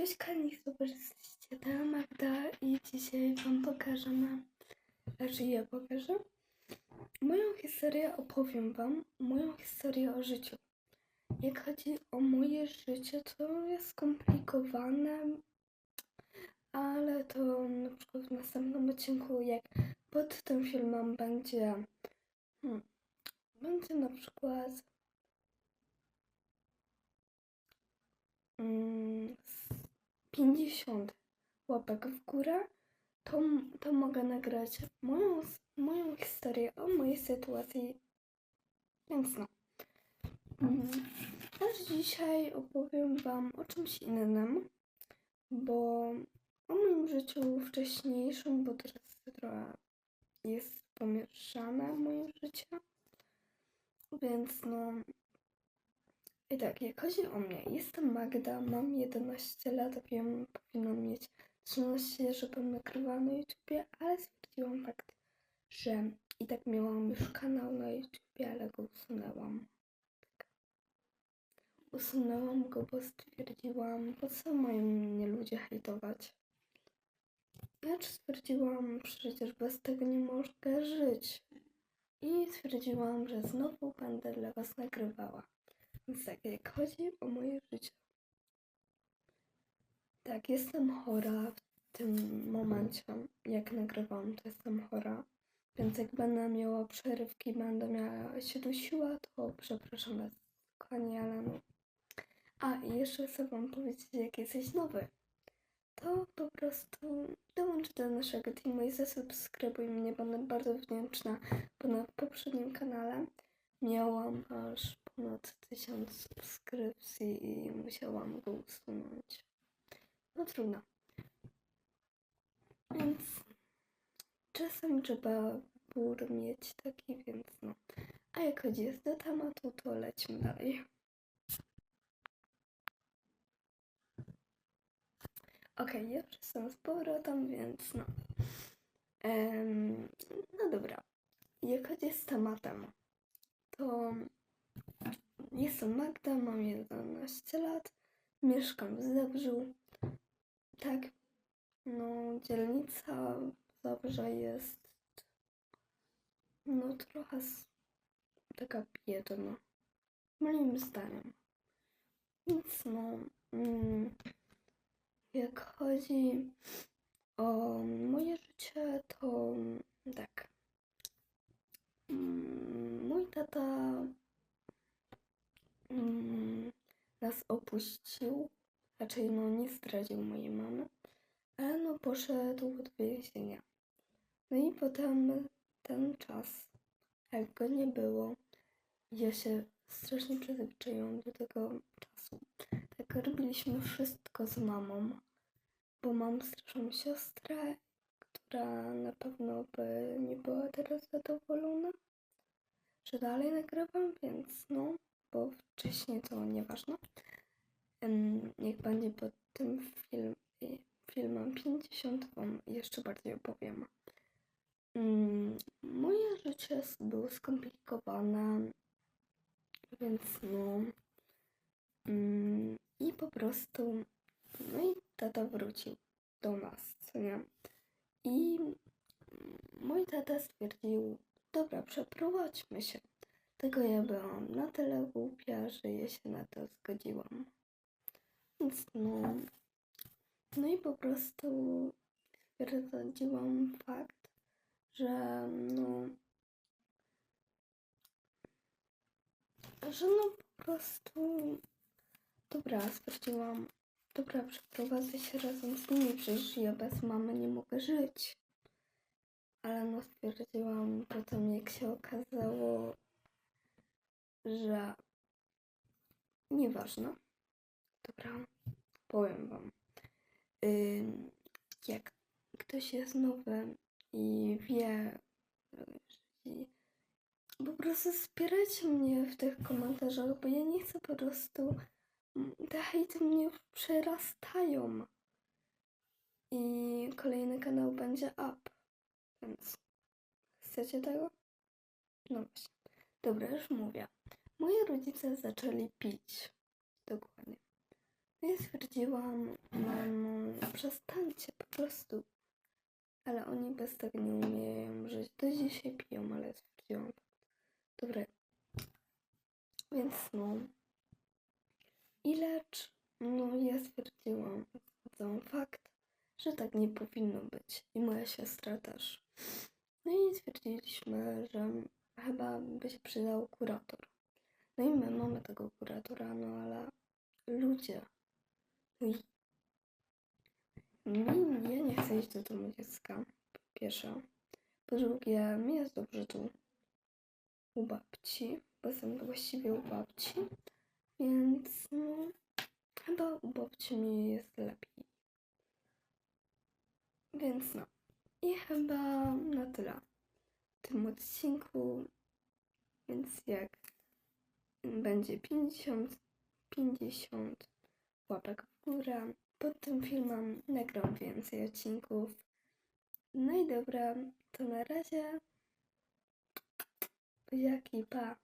Cześć Kani, super, jesteście. To ja Magda i dzisiaj Wam pokażemy, znaczy ja pokażę, moją historię, opowiem Wam moją historię o życiu. Jak chodzi o moje życie, to jest skomplikowane, ale to na przykład w następnym odcinku, jak pod tym filmem będzie, hmm, będzie na przykład mm, 50 łapek w górę, to, to mogę nagrać moją, moją historię o mojej sytuacji. Więc no. Mm, Też dzisiaj opowiem Wam o czymś innym, bo o moim życiu wcześniejszym, bo teraz trochę jest pomieszane moje życie. Więc no, i tak, jak chodzi o mnie, jestem Magda, mam 11 lat, wiem, powinnam mieć 13, żebym nagrywała na YouTubie, ale stwierdziłam fakt, że i tak miałam już kanał na YouTubie, ale go usunęłam. Tak. Usunęłam go, bo stwierdziłam, po co mają mnie ludzie hejtować. Ja stwierdziłam, przecież bez tego nie mogę żyć. I stwierdziłam, że znowu będę dla Was nagrywała. Więc tak, jak chodzi o moje życie. Tak, jestem chora w tym momencie. Jak nagrywam, to jestem chora. Więc jak będę miała przerywki, będę miała się dusiła, to przepraszam Was, kochani, ale no. A, i jeszcze chcę Wam powiedzieć, jak jesteś nowy, to po prostu dołącz do naszego teamu i zasubskrybuj mnie, będę bardzo wdzięczna, bo na poprzednim kanale miałam aż ponad 1000 subskrypcji i musiałam go usunąć. No trudno. Więc czasem trzeba bór mieć taki, więc no. A jak chodzi jest do tematu, to lećmy dalej. Okej, już jestem z powrotem, więc no. Em, no dobra. Jak chodzi z tematem, to jestem Magda, mam 11 lat, mieszkam w Zabrzu. Tak, no dzielnica Zabrza jest no trochę taka biedna, moim zdaniem. Więc no, mm, jak chodzi o moje życie, to tak. Mm, Mój tata mm, nas opuścił, raczej no nie zdradził mojej mamy, ale no poszedł do więzienia. No i potem ten czas, jak go nie było, ja się strasznie przyzwyczaiłam do tego czasu. Tak robiliśmy wszystko z mamą, bo mam starszą siostrę, która na pewno by nie była teraz zadowolona, że dalej nagrywam, więc no, bo wcześniej to nieważne. Jak będzie pod tym film, filmem 50, wam jeszcze bardziej opowiem. Mm, Moje życie było skomplikowane, więc no. mm, I po prostu, no i tata wrócił do nas, co nie? I mój tata stwierdził, dobra, przeprowadźmy się. Tylko ja byłam na tyle głupia, że ja się na to zgodziłam. Więc no. No i po prostu stwierdziłam fakt, że no. Że no po prostu. Dobra, stwierdziłam, dobra, przeprowadzę się razem z nimi, przecież ja bez mamy nie mogę żyć. Ale no stwierdziłam potem, jak się okazało, że nieważne. Dobra, powiem wam. Jak ktoś jest nowy i wie, po prostu wspierajcie mnie w tych komentarzach, bo ja nie chcę po prostu. Te hejty mnie przerastają. I kolejny kanał będzie up. Więc chcecie tego? No właśnie. Dobra, już mówię. Moi rodzice zaczęli pić. Dokładnie. No i stwierdziłam, mamo, przestańcie po prostu. Ale oni bez tego nie umieją żyć. Do dzisiaj piją, ale stwierdziłam, dobre. Więc no. I lecz, no ja stwierdziłam, sam fakt, że tak nie powinno być. I moja siostra też. No i stwierdziliśmy, że chyba by się przydał kurator. No i my mamy tego kuratora, no ale ludzie. Mi, ja nie chcę iść do domu dziecka, po pierwsze. Po drugie, mi jest dobrze tu u babci, bo jestem właściwie u babci, więc no, chyba u babci mi jest lepiej. Więc no, i chyba na tyle w tym odcinku, więc jak będzie 50, 50 łapek w górę, pod tym filmem nagram więcej odcinków. No i dobra, to na razie. Buziaki, pa.